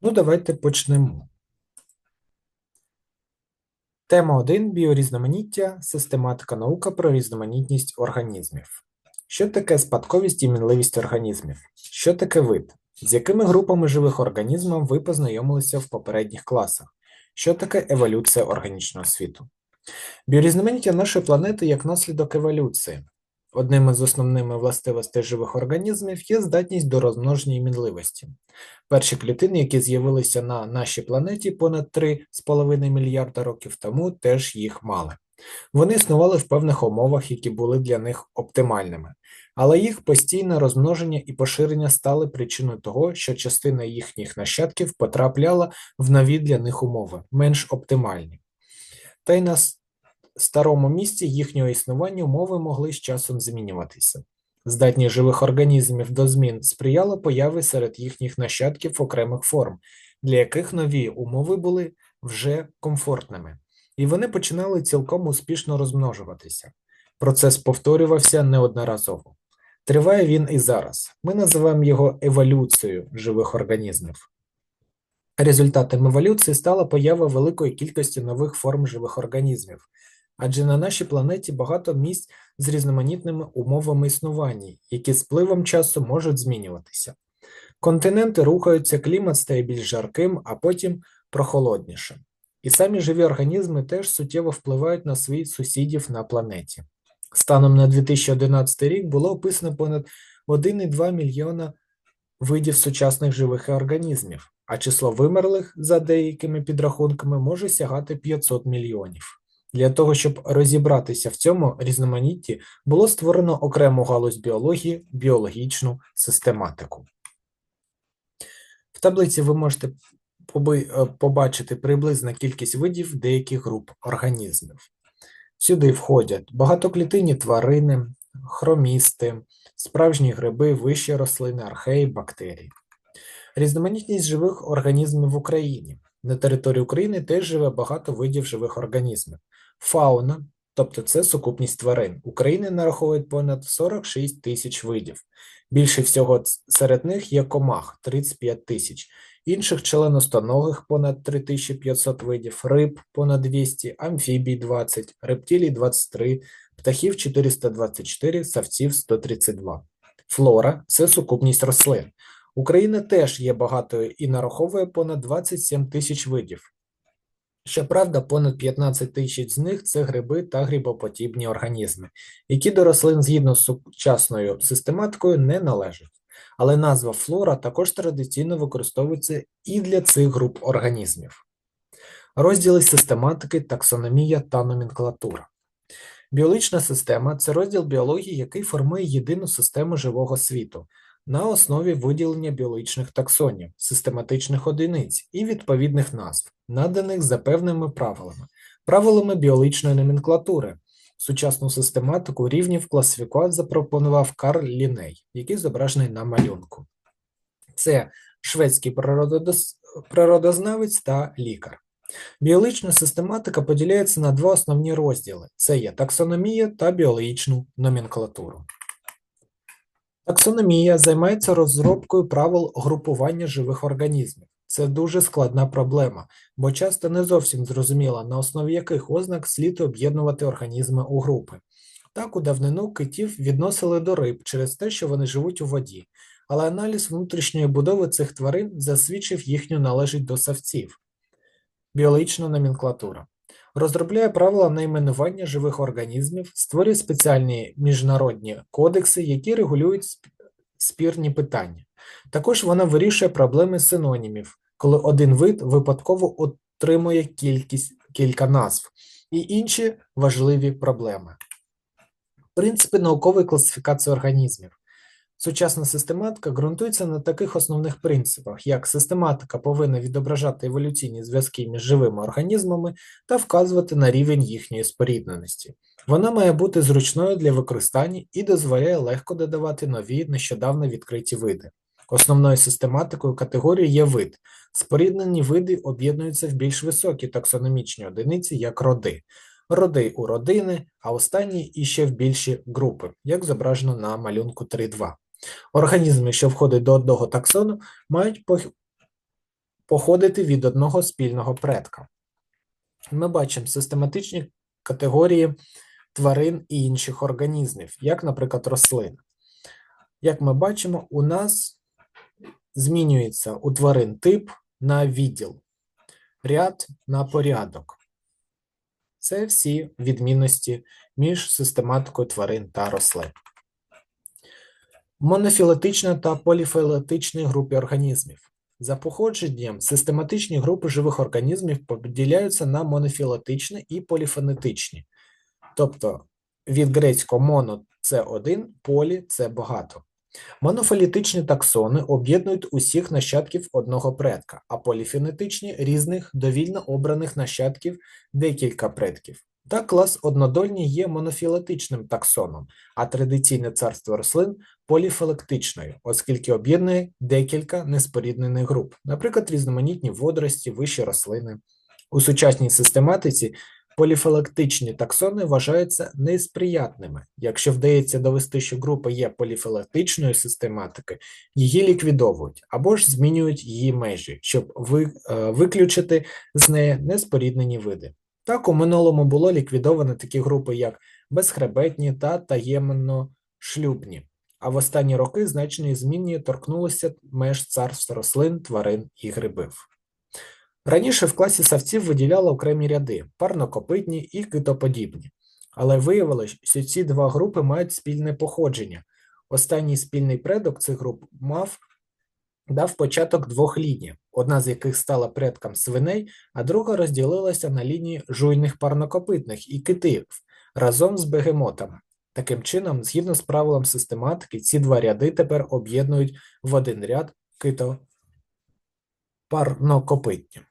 Ну, давайте почнемо. Тема 1. Біорізноманіття, систематика наука про різноманітність організмів. Що таке спадковість і мінливість організмів? Що таке вид? З якими групами живих організмів ви познайомилися в попередніх класах? Що таке еволюція органічного світу? Біорізноманіття нашої планети як наслідок еволюції. Одним із основних властивостей живих організмів є здатність до розмноження мінливості. Перші клітини, які з'явилися на нашій планеті понад 3,5 мільярда років тому, теж їх мали. Вони існували в певних умовах, які були для них оптимальними, але їх постійне розмноження і поширення стали причиною того, що частина їхніх нащадків потрапляла в нові для них умови, менш оптимальні. Та й на старому місці їхнього існування умови могли з часом змінюватися. Здатність живих організмів до змін сприяла появі серед їхніх нащадків окремих форм, для яких нові умови були вже комфортними, і вони починали цілком успішно розмножуватися. Процес повторювався неодноразово. Триває він і зараз. Ми називаємо його еволюцією живих організмів. Результатом еволюції стала поява великої кількості нових форм живих організмів, адже на нашій планеті багато місць з різноманітними умовами існування, які з пливом часу можуть змінюватися. Континенти рухаються, клімат стає більш жарким, а потім прохолоднішим. І самі живі організми теж суттєво впливають на своїх сусідів на планеті. Станом на 2011 рік було описано понад 1,2 мільйона видів сучасних живих організмів, а число вимерлих, за деякими підрахунками, може сягати 500 мільйонів. Для того, щоб розібратися в цьому різноманітті, було створено окрему галузь біології біологічну систематику. В таблиці ви можете е, побачити приблизна кількість видів деяких груп організмів. Сюди входять багатоклітинні тварини, хромісти, справжні гриби, вищі рослини, археї, бактерії. Різноманітність живих організмів в Україні. На території України теж живе багато видів живих організмів. Фауна, тобто це сукупність тварин. України нараховує понад 46 тисяч видів. Більше всього серед них є комах 35 тисяч, інших членостоногих понад 3500 видів, риб понад 200, амфібій 20, рептилій 23, птахів 424, савців 132. Флора це сукупність рослин. Україна теж є багатою і нараховує понад 27 тисяч видів. Щоправда, понад 15 тисяч з них це гриби та грибоподібні організми, які до рослин згідно з сучасною систематикою не належать. Але назва флора також традиційно використовується і для цих груп організмів. Розділи систематики, таксономія та номенклатура. Біологічна система це розділ біології, який формує єдину систему живого світу на основі виділення біологічних таксонів, систематичних одиниць і відповідних назв, наданих за певними правилами, правилами біологічної номенклатури. Сучасну систематику рівнів класифікував запропонував Карл Ліней, який зображений на малюнку. Це шведський природознавець та лікар. Біологічна систематика поділяється на два основні розділи: це є таксономія та біологічну номенклатуру. Таксономія займається розробкою правил групування живих організмів. Це дуже складна проблема, бо часто не зовсім зрозуміло, на основі яких ознак слід об'єднувати організми у групи. Так, у давнину китів відносили до риб через те, що вони живуть у воді, але аналіз внутрішньої будови цих тварин засвідчив їхню належить до савців. Біологічна номенклатура розробляє правила найменування живих організмів, створює спеціальні міжнародні кодекси, які регулюють спірні питання. Також вона вирішує проблеми синонімів, коли один вид випадково отримує кількість, кілька назв, і інші важливі проблеми. Принципи наукової класифікації організмів. Сучасна систематика ґрунтується на таких основних принципах, як систематика повинна відображати еволюційні зв'язки між живими організмами та вказувати на рівень їхньої спорідненості. Вона має бути зручною для використання і дозволяє легко додавати нові нещодавно відкриті види. Основною систематикою категорії є вид. Споріднені види об'єднуються в більш високі таксономічні одиниці, як роди. Роди у родини, а останні іще в більші групи, як зображено на малюнку 3.2. Організми, що входять до одного таксону, мають походити від одного спільного предка. Ми бачимо систематичні категорії тварин і інших організмів, як, наприклад, рослин. Як ми бачимо, у нас змінюється у тварин тип на відділ, ряд на порядок. Це всі відмінності між систематикою тварин та рослин. Монофілетична та поліфілетичні групи організмів. За походженням систематичні групи живих організмів поділяються на монофілетичні і поліфенетичні. Тобто від грецького моно це один, полі це багато. Монофілетичні таксони об'єднують усіх нащадків одного предка, а поліфенетичні різних довільно обраних нащадків декілька предків. Так, клас однодольні є монофілетичним таксоном, а традиційне царство рослин поліфілектичною, оскільки об'єднує декілька неспоріднених груп, наприклад, різноманітні водорості, вищі рослини. У сучасній систематиці поліфілактичні таксони вважаються несприятними. Якщо вдається довести, що група є поліфілактичної систематики, її ліквідовують або ж змінюють її межі, щоб е, виключити з неї неспоріднені види. Так, у минулому було ліквідовано такі групи, як безхребетні та таємно шлюбні, а в останні роки значні зміни торкнулися меж царств рослин, тварин і грибів. Раніше в класі савців виділяли окремі ряди парнокопитні і китоподібні, але виявилось, що ці два групи мають спільне походження. Останній спільний предок цих груп мав дав початок двох ліній, одна з яких стала предком свиней, а друга розділилася на лінії жуйних парнокопитних і китів разом з бегемотами. Таким чином, згідно з правилом систематики, ці два ряди тепер об'єднують в один ряд кито парнокопитні.